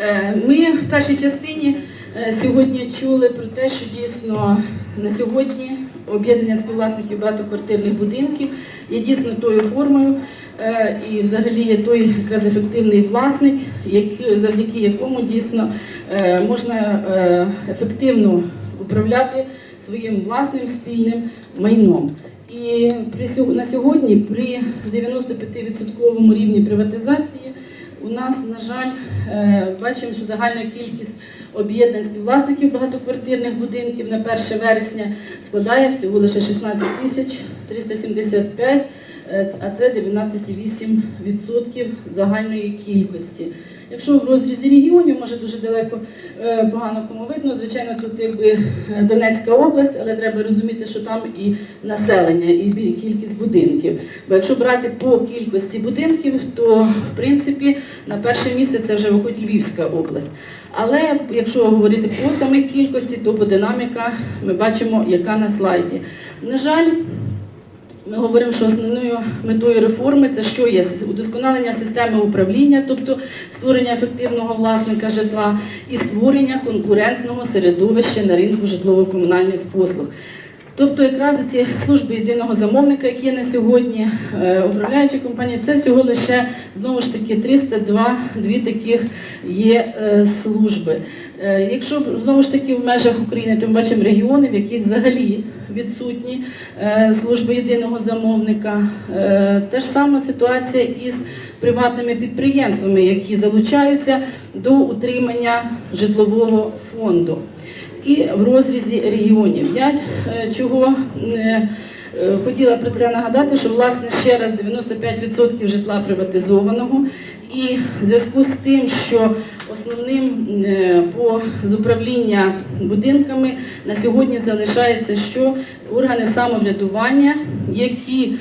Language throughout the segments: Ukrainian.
Е, Ми в першій частині е, сьогодні чули про те, що дійсно на сьогодні об'єднання співвласників багатоквартирних будинків є дійсно тою формою е, і взагалі є той якраз ефективний власник, завдяки якому дійсно можна ефективно управляти своїм власним спільним майном. І на сьогодні при 95% рівні приватизації у нас, на жаль, е, бачимо, що загальна кількість об'єднань співвласників багатоквартирних будинків на 1 вересня складає всього лише 16 тисяч 375, е, а це 19,8% загальної кількості. Якщо в розрізі регіонів, може дуже далеко е, погано кому видно, звичайно, тут якби е, Донецька область, але треба розуміти, що там і населення, і кількість будинків. Бо якщо брати по кількості будинків, то в принципі на перше місце це вже виходить Львівська область. Але якщо говорити по самих кількості, то по динаміка ми бачимо, яка на слайді. На жаль, ми говоримо, що основною метою реформи це що є удосконалення системи управління, тобто створення ефективного власника житла і створення конкурентного середовища на ринку житлово-комунальних послуг. Тобто, якраз ці служби єдиного замовника, які є на сьогодні, е, управляючі компанії, це всього лише знову ж таки 302 дві таких є е, служби. Е, Якщо знову ж таки в межах України, то ми бачимо регіони, в яких взагалі відсутні служби єдиного замовника. Те ж сама ситуація із приватними підприємствами, які залучаються до утримання житлового фонду. І в розрізі регіонів. Я е, чого е, хотіла про це нагадати, що власне ще раз 95% житла приватизованого. І в зв'язку з тим, що основним е, по з управління будинками на сьогодні залишається, що органи самоврядування, які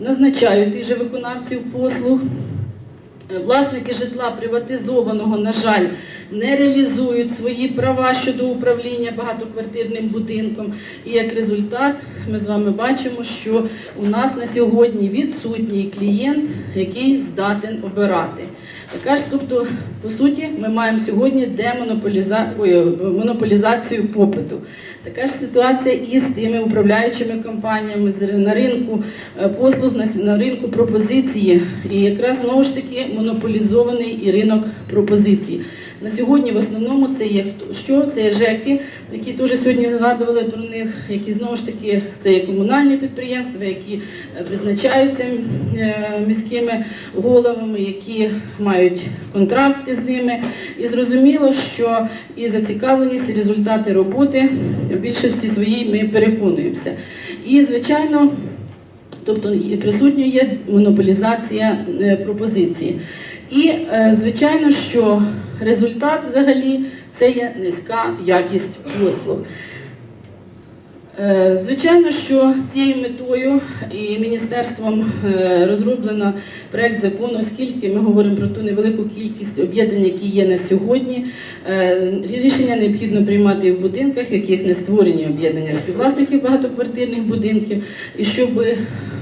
назначають тих же виконавців послуг, Власники житла приватизованого, на жаль, не реалізують свої права щодо управління багатоквартирним будинком. І як результат, ми з вами бачимо, що у нас на сьогодні відсутній клієнт, який здатен обирати. Така ж, тобто, по суті, ми маємо сьогодні демонополіза... ой, монополізацію попиту. Така ж ситуація і з тими управляючими компаніями на ринку е, послуг, на ринку пропозиції. І якраз знову ж таки монополізований і ринок пропозиції. На сьогодні в основному це є що? Це є ЖЕКи, які теж сьогодні згадували про них, які знову ж таки це є комунальні підприємства, які е, призначаються е, міськими головами, які мають контракти з ними. І зрозуміло, що і зацікавленість, і результати роботи в більшості своїй ми переконуємося. І, звичайно, тобто і присутньою є монополізація е, пропозиції. І, е, звичайно, що результат взагалі це є низька якість послуг. Е, Звичайно, що з цією метою і міністерством розроблено проект закону, оскільки ми говоримо про ту невелику кількість об'єднань, які є на сьогодні. Рішення необхідно приймати в будинках, в яких не створені об'єднання співвласників багатоквартирних будинків, і щоб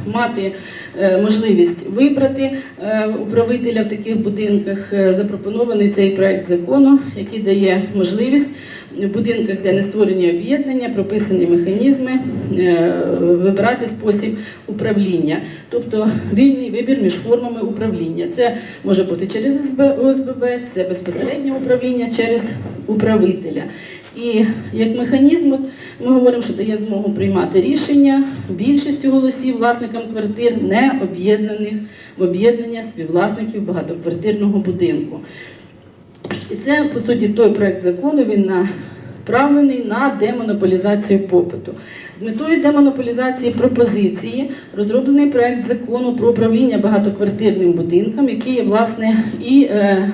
мати е, можливість вибрати е, управителя в таких будинках, е, запропонований цей проект закону, який дає можливість в будинках, де не створені об'єднання, прописані механізми, вибирати спосіб управління, тобто вільний вибір між формами управління. Це може бути через ОСББ, це безпосереднє управління через управителя. І як механізм, ми говоримо, що дає змогу приймати рішення більшістю голосів власникам квартир, не об'єднаних в об'єднання співвласників багатоквартирного будинку. І це, по суті, той проект закону, він направлений на демонополізацію попиту. З метою демонополізації пропозиції розроблений проект закону про управління багатоквартирним будинком, який є, власне, і е,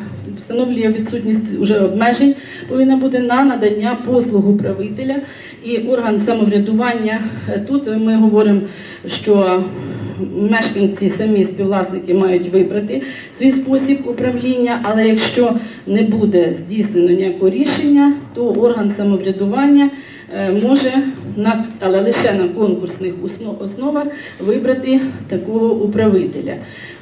встановлює відсутність уже обмежень, повинна бути на надання послуг управителя і орган самоврядування. Е, Тут ми говоримо, що мешканці самі співвласники мають вибрати свій спосіб управління, але якщо не буде здійснено ніякого рішення, то орган самоврядування е, може але лише на конкурсних основах вибрати такого управителя,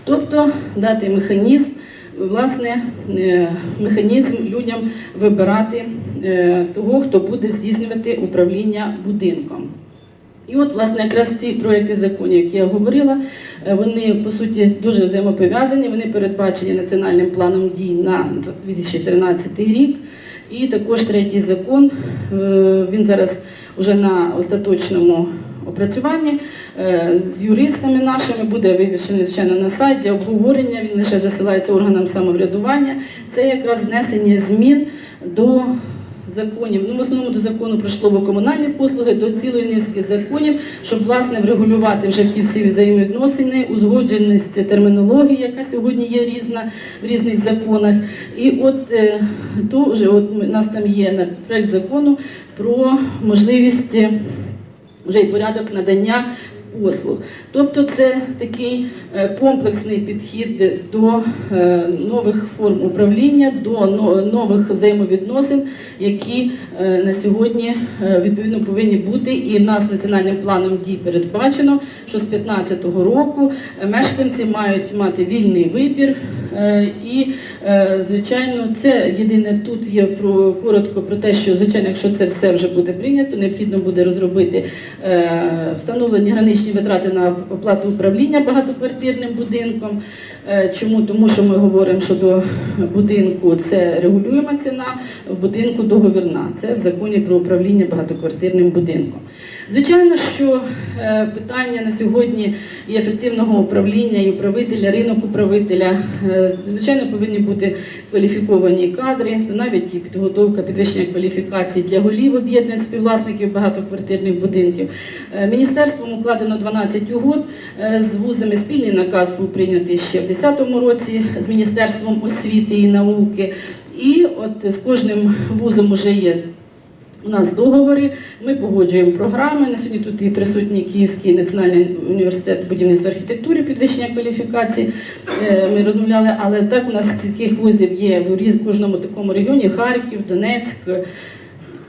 тобто дати механізм власне е, механізм людям вибирати е, того, хто буде здійснювати управління будинком. І от, власне, якраз ці проекти законів, які я говорила, е, вони по суті дуже взаємопов'язані. Вони передбачені національним планом дій на 2013 рік. І також третій закон. Він зараз вже на остаточному опрацюванні е, з юристами нашими буде вивішений звичайно на сайт для обговорення. Він лише засилається органам самоврядування. Це якраз внесення змін до законів. Ну, в основному до закону про житлово-комунальні послуги, до цілої низки законів, щоб власне врегулювати вже ті всі взаємовідносини, узгодженість термінології, яка сьогодні є різна в різних законах. І от е, то вже от у нас там є проект закону про можливість. Вже і порядок надання послуг. Тобто це такий е, комплексний підхід до е, нових форм управління, до нових взаємовідносин, які е, на сьогодні відповідно повинні бути. І в нас національним планом дій передбачено, що з 2015 року мешканці мають мати вільний вибір. Е, І, е, звичайно, це єдине тут є про коротко про те, що звичайно, якщо це все вже буде прийнято, необхідно буде розробити е, встановлені граничні витрати на оплату управління багатоквартирним будинком. Чому? Тому що ми говоримо, що до будинку це регулюєма ціна, в будинку договірна. Це в законі про управління багатоквартирним будинком. Звичайно, що е, питання на сьогодні і ефективного управління, і управителя, ринок управителя, е, звичайно, повинні бути кваліфіковані кадри, навіть і підготовка підвищення кваліфікацій для голів об'єднань співвласників багатоквартирних будинків. Е, Міністерством укладено 12 угод з вузами. Спільний наказ був прийнятий ще в 2010 році з Міністерством освіти і науки. І от з кожним вузом вже є у нас договори, ми погоджуємо програми. На сьогодні тут і присутній Київський національний університет будівництва архітектури, підвищення кваліфікації. Е, Ми розмовляли, але так у нас таких вузів є в кожному такому регіоні: Харків, Донецьк.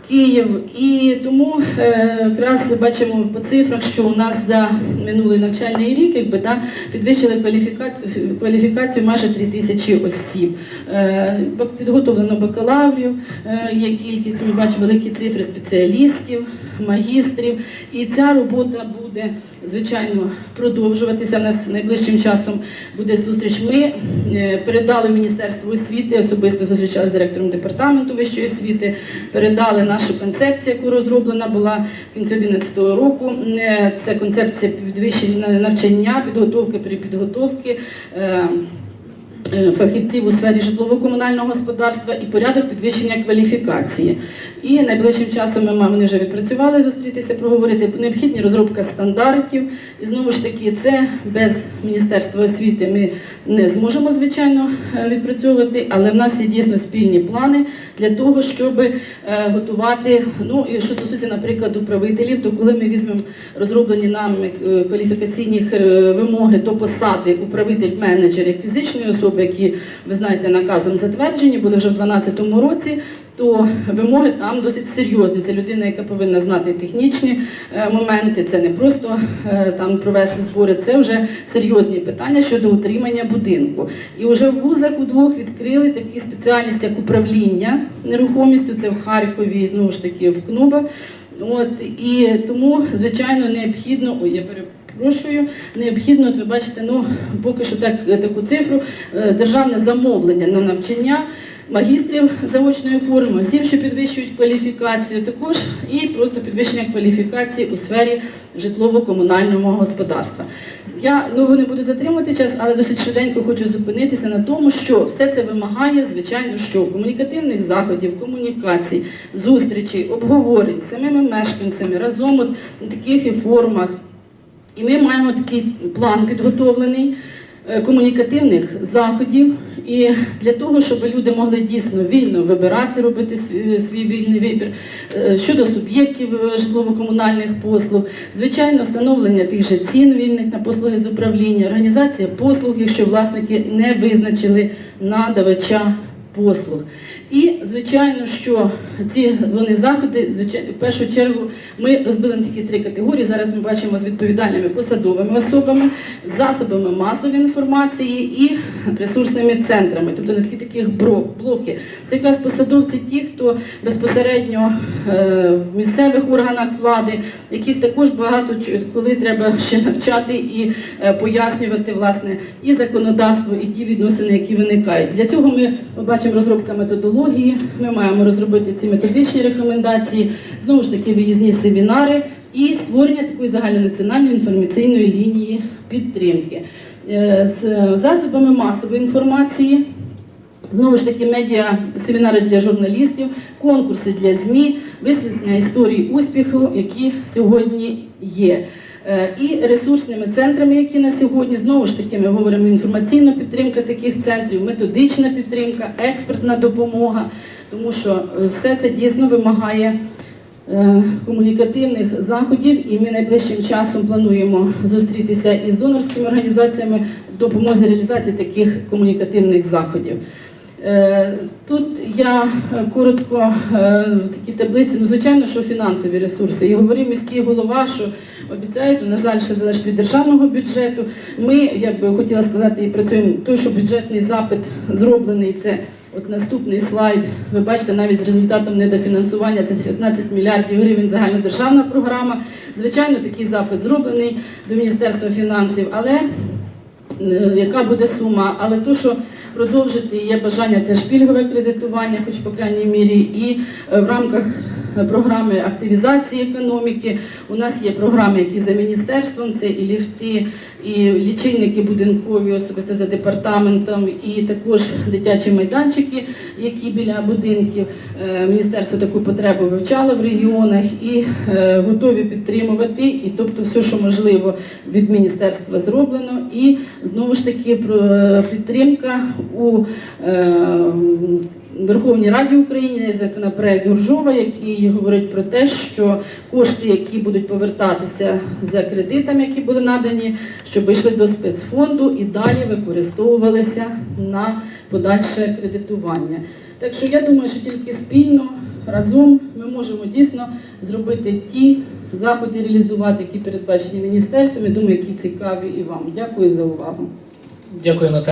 Київ, і тому е, якраз бачимо по цифрах, що у нас за минулий навчальний рік, якби та підвищили кваліфікацію кваліфікацію майже 3 тисячі осіб. Е, підготовлено бакалаврів, е, є кількість. Ми бачимо великі цифри спеціалістів, магістрів. І ця робота буде звичайно продовжуватися. У нас найближчим часом буде зустріч. Ми е, передали Міністерству освіти, особисто зустрічалися з директором департаменту вищої освіти, передали нашу концепцію, яку розроблена була в кінці 2011 року. Е, Це концепція підвищення навчання, підготовки при підготовки. е, е, Фахівців у сфері житлово-комунального господарства і порядок підвищення кваліфікації. І найближчим часом ми вони вже відпрацювали зустрітися, проговорити необхідні розробка стандартів. І знову ж таки, це без Міністерства освіти ми не зможемо, звичайно, е, відпрацьовувати, але в нас є дійсно спільні плани для того, щоб е, готувати. Ну і що стосується, наприклад, управителів, то коли ми візьмемо розроблені нами е, кваліфікаційні е, вимоги до посади управитель-менеджер як фізичної особи, які ви знаєте, наказом затверджені, були вже в 2012 році. То вимоги там досить серйозні. Це людина, яка повинна знати технічні е, моменти. Це не просто е, там провести збори, це вже серйозні питання щодо утримання будинку. І вже в вузах удвох відкрили такі спеціальності, як управління нерухомістю. Це в Харкові, ну ж таки в КНУБа. От і тому, звичайно, необхідно. Ой, я перепрошую, необхідно, от ви бачите, ну поки що так таку цифру е, державне замовлення на навчання. Магістрів заочної форми, осіб, що підвищують кваліфікацію, також і просто підвищення кваліфікації у сфері житлово-комунального господарства. Я довго не буду затримувати час, але досить швиденько хочу зупинитися на тому, що все це вимагає, звичайно, що комунікативних заходів, комунікацій, зустрічей, обговорень з самими мешканцями разом от на таких і формах. І ми маємо такий план підготовлений е, комунікативних заходів. І для того, щоб люди могли дійсно вільно вибирати, робити свій, вільний вибір е, щодо суб'єктів е, житлово-комунальних послуг, звичайно, встановлення тих же цін вільних на послуги з управління, організація послуг, якщо власники не визначили надавача послуг. І, звичайно, що ці вони заходи, звичайно, в першу чергу, ми розбили на такі три категорії. Зараз ми бачимо з відповідальними посадовими особами, засобами масової інформації і ресурсними центрами, тобто на такі таких блоки. Це якраз посадовці, ті, хто безпосередньо е, в місцевих органах влади, яких також багато коли треба ще навчати і е, пояснювати власне і законодавство, і ті відносини, які виникають. Для цього ми, ми бачимо розробка методології. Ми маємо розробити ці методичні рекомендації, знову ж таки виїзні семінари і створення такої загальнонаціональної інформаційної лінії підтримки. Е, З засобами масової інформації Знову ж таки, медіа семінари для журналістів, конкурси для ЗМІ, висвітлення історії успіху, які сьогодні є. Е, І ресурсними центрами, які на сьогодні знову ж таки ми говоримо інформаційна підтримка таких центрів, методична підтримка, експертна допомога, тому що е, все це дійсно вимагає е, комунікативних заходів, і ми найближчим часом плануємо зустрітися із донорськими організаціями в допомозі реалізації таких комунікативних заходів. Е, Тут я е, коротко е, в такій таблиці, ну звичайно, що фінансові ресурси. І говорив міський голова, що обіцяють, ну, на жаль, ще залежить від державного бюджету. Ми, я би хотіла сказати, і працюємо той, що бюджетний запит зроблений. Це от наступний слайд. Ви бачите, навіть з результатом недофінансування це 15 мільярдів гривень загальнодержавна програма. Звичайно, такий запит зроблений до Міністерства фінансів, але яка буде сума, але то, що продовжити. Є бажання теж пільгове кредитування, хоч по крайній мірі, і е, в рамках програми активізації економіки у нас є програми, які за міністерством, це і ліфти, і лічильники будинкові, особисто за департаментом, і також дитячі майданчики, які біля будинків. Е, Міністерство таку потребу вивчало в регіонах і е, готові підтримувати. І тобто, все, що можливо від міністерства зроблено, і знову ж таки підтримка у е, Верховній Раді України законопроект Гуржова, який говорить про те, що кошти, які будуть повертатися за кредитами, які були надані, щоб йшли до спецфонду і далі використовувалися на подальше кредитування. Так що я думаю, що тільки спільно разом ми можемо дійсно зробити ті заходи, реалізувати, які передбачені міністерством. Я думаю, які цікаві і вам. Дякую за увагу. Дякую, Наталя.